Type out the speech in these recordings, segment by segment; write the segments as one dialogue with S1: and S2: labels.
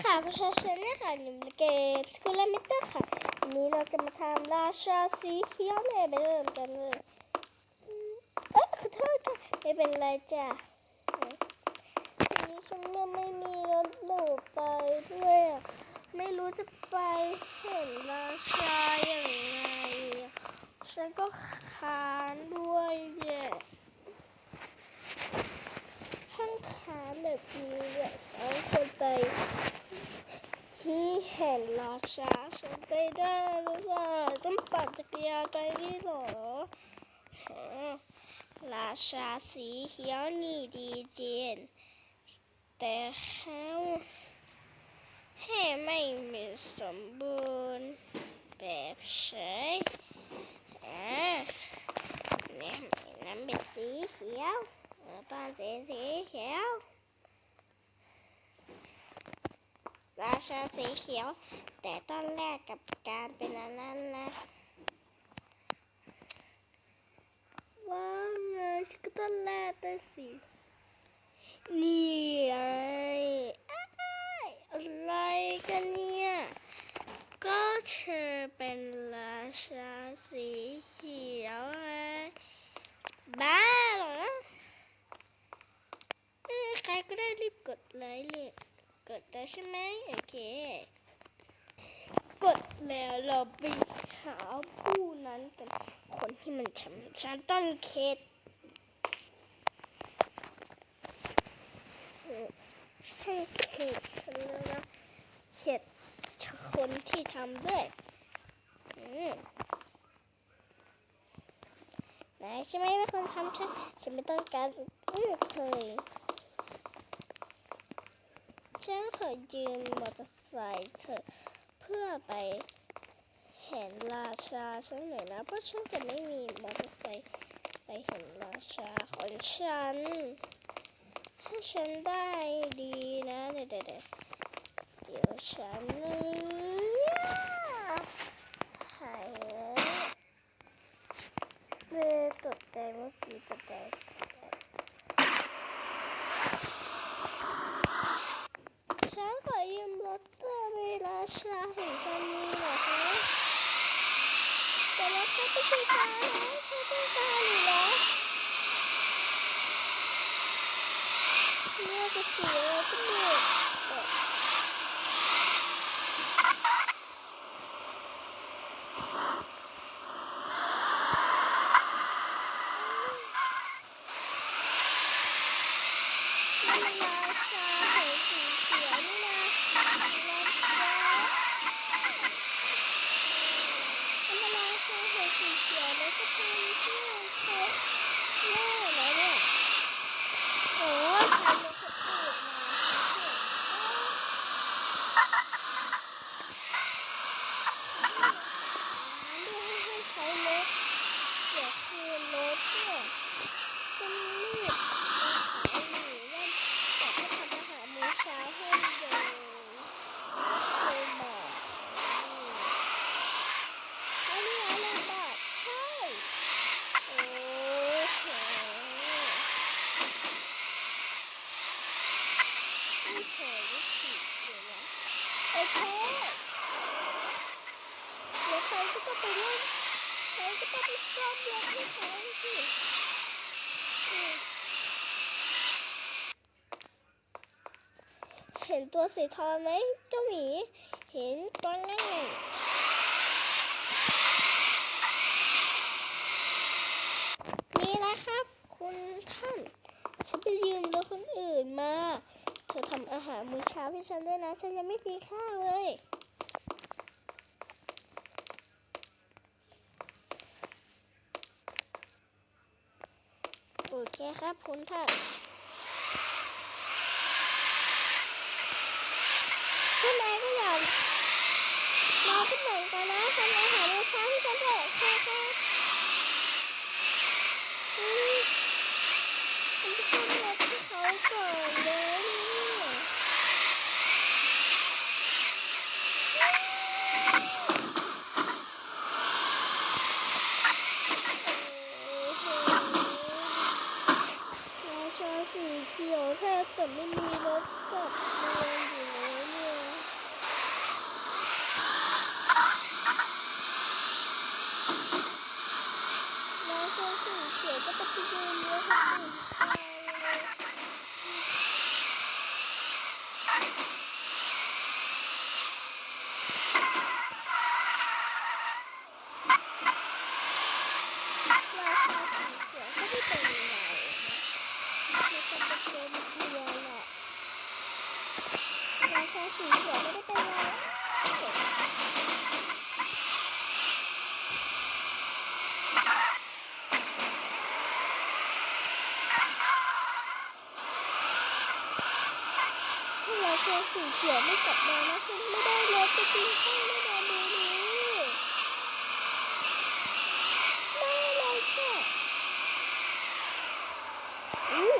S1: ค่ะประชาชนนี่ยค่ะหนุ่มเกมสกุลมิเตอร์ค่ะวันนี้เราจะมาทำราชาสีเขียวเนี่ยไปเริ่มกันเลยเอ้ยขอโทษค่ะไม่เป็นไรจ้ะวันนี้ฉันยังไม่มีรถหนูไปด้วยอะไม่รู้จะไปเห็นราชาอย่างไงอะฉันก็คานด้วยเนี่ยข้างคานแบบนี้เนี่ยฉันควรไป ที่เห็นราชาฉันไปได้หรือเปล่าต้อง ปั่นจักรยานไปนี่หรอราชาสีเขียวนี่ดีเจริงแต่เขาให้ไม่มีสมบูรณ์แบบใช้อ่าเนี่ยน้ำเป็นสีเขียวตอนสีสีเขียว ราชาสีเขียว แต่ต้นแรกกับการเป็นอันนั้นนะ ว่าไง ฉันก็ต้นแรกได้สินี่ไงอะไรกันเนี่ยก็เธอเป็นราชาสีเขียวไงบ้าเหรอใครก็ได้รีบกดไลค์เลยกดแล้วใช่ไหมโอเค กดแล้วเราไปหาผู้นั้นกัน คนที่มันทำฉันต้นเคสให้เขตฉันแล้วนะเข็ดคนที่ทำด้วยอืมไหนใช่ไหมว่าคนทำฉันฉันไม่ต้องการอืมเธอฉันขอยืมมอเตอร์ไซค์เธอเพื่อไป เห็นราชาฉันหน่อยนะ เพราะฉันจะไม่มีมอเตอร์ไซค์ไปเห็นราชาของฉัน ถ้าฉันได้ดีนะเดี๋ยวเดี๋ยวเดี๋ยวเดี๋ยวฉันนี่ยให้เลยตดใจเมื่อกี้ตดใจฉันขอยืมรถเธอเวลาชาเห็นฉันมีเหรอคะ แต่รถเธอไม่ใช่ตาแล้วเขาต้องตาอยู่แล้วเนี่ยจะเสียก็เดือดเอ่อนี่มันราชาเห็นสีเขียวนี่นะราชา ธรรมดาแค่เห็นสีเขียวแล้วก็ทำเพื่อเขาแย่แล้วเนี่ยโอ้ยใช้รถคนอื่นมาดูให้ใช้รถเสียคืนร ถเนี่ยจะรีบมาขายหรือว่าแต่ก็ทำอาหารมื้อเช้าให้เลยเลยบอกอันนี้อะไรบอกใช่โอ้โหไม่เคยได้ผิดเลยนะโอเคเดี๋ยวใครก็ต้องไปเล่น ใครก็ต้องไปซ่อมรถให้เขาสิเห็นตัวสีทองไหมเจ้าหมี เห็นตัวง่ายนี่นะครับ คุณท่าน ฉันไปยืมรถคนอื่นมา เธอทำอาหารมื้อเช้าให้ฉันด้วยนะ ฉันยังไม่กินข้าวเลย โอเคครับคุณท่านคุณนายก็อย่ารอขึ้นหน่อยก่อนนะทำอาหารมื้อเช้าที่ฉันด้วยค่ะค่ะอืมฉันจะซ่อมรถให้เขาก่อนเลยเนี่ยโอ้โหราชาสีเขียวแทบจะไม่มีรถกลับเมืองอยู่แล้วเนี่ย ราชาสีเขียวก็ไม่เป็นไรนะมีคนเป็นโจมเทียนแหละราชาสีเขียวไม่ได้เป็นไร ถ้าราชาสีเขียวไม่กลับมานะคุณไม่ได้รถไปกินข้าวแน่นอนดูนี้ไม่เลยค่ะอู้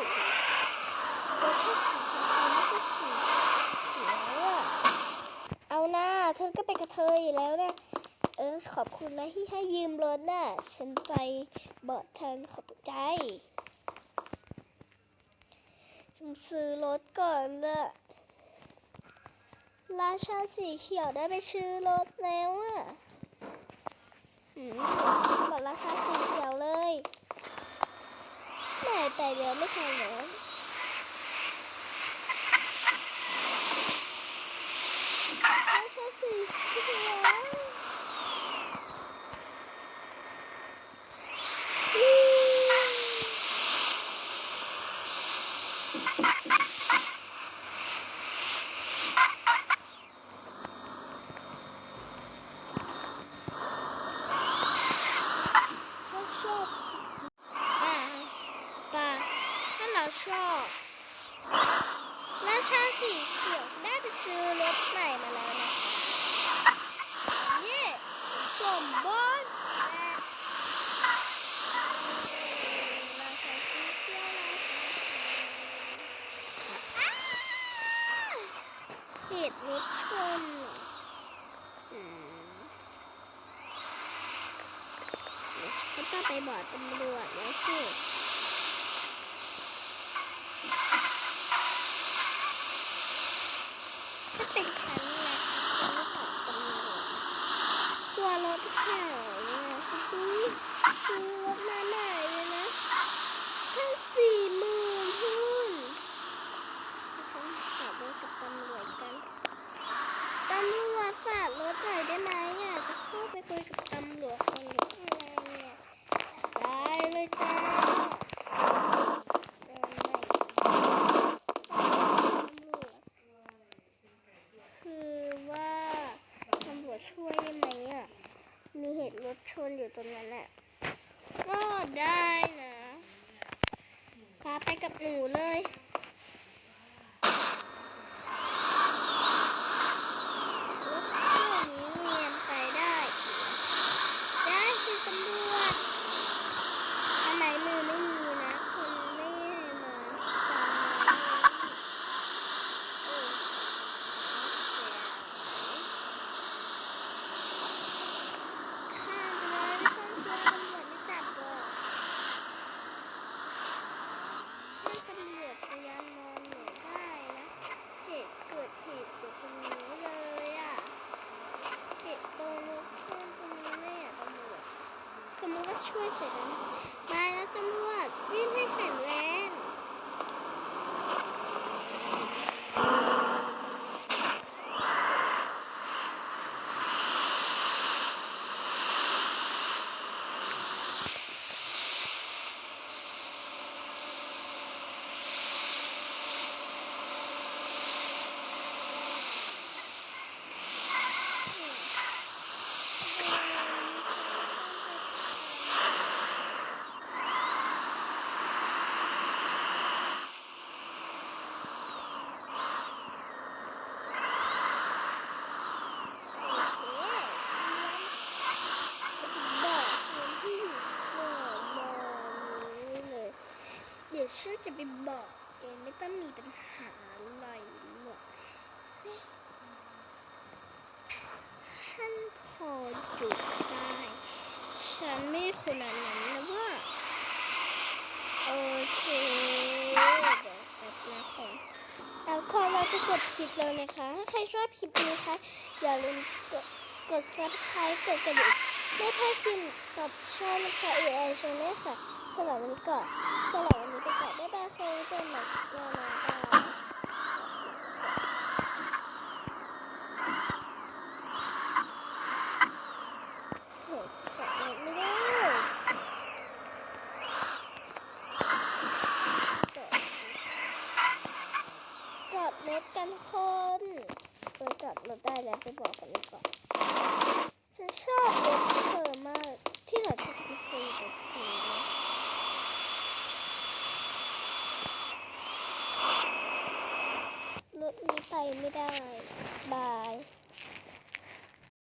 S1: ฉันชอบสีชมพูไม่ใช่สีเขียวอะเอาหน้าฉันก็เป็นกระเทยอยู่แล้วนะเออขอบคุณนะที่ให้ยืมรถน่ะ ฉันไปเบาะทันขอบใจฉันซื้อรถก่อนละ ราชาสีเขียวได้ไปชื่อรถแล้วอะอืมบอกราชาสีเขียวเลยแม่แต่เดี๋ยวไม่ทันแล้วราชาสีเขียวอืมถ้าชอบอ่าป่าถ้าเราชอบราชาสีเขียวได้ไปซื้อรถใหม่มาแล้วนะคะเย่สมบูรณ์และราชาสีเขียวราชาสีอ้าเหตุรถชนอืมเดี๋ยวฉันก็ต้องไป บอกตำรวจแล้วสิถ้าเป็นฉันนะฉันไม่ตอบตำรวจกลัวรถหายเนี่ยซื้อซื้อรถมาใหม่เลยนะแค่สี่หมื่นพุ่นฉันขอเบร์กับตำรวจกันตำรวจฝากรถหน่อยได้ไหมอะจะเข้าไปคุยกับตำรวจคนอยู่ง เลยจ้าเดินไปตำรวจคือว่าตำรวจช่วยได้ไหมอะ มีเหตุรถชนอยู่ตรงนั้นแหละ ก็ได้นะพาไปกับหนูเลย รถเครื่องนี้เรียนไปได้ ได้คือตำรวจอันไหนมือไม่มีนะ คนไม่ให้มาตามมาเออ ข้ามไปเลยไม่ต้องกลัวตำรวจไม่จับหรอกให้ตำรวจพยายามนอนหนูได้นะ เหตุเกิดเหตุอยู่ตรงนี้เลยอะ เหตุตรงรถชนตรงนี้เลยอะตำรวจสมมติว่า ช่วยเสร็จแล้วนะมาแล้วตำรวจวิ่งให้แข็งแรง ดี๋ยวฉันจะไปบอกเองไม่ต้องมีปัญหาอะไรหรอกฉันพอหยุดได้ ฉันไม่ขนนั้นนะว่า โอเค เดี๋ยวแป๊บนะคนแล้วก็เราจะกดคลิปแล้วนะคะ ถ้าใครชอบคลิปนี้คะอย่าลืมกดกด subscribe กดกระดิ่ง ได้แค่คิมกับชาลูกชายเอไอชาแนลค่ะสำหรับวันนี้ก่อนสำหรับวันนี้ไปก่อนบ๊ายบายค่เจอกันใหม่ในวันหน้จอดรกันคนเราจอดรถได้แล้วไปบอกกันก่อน ฉันชอบรถเธอมาก ที่เราจะไปซื้อรถเธอรถนี้ไปไม่ได้ บาย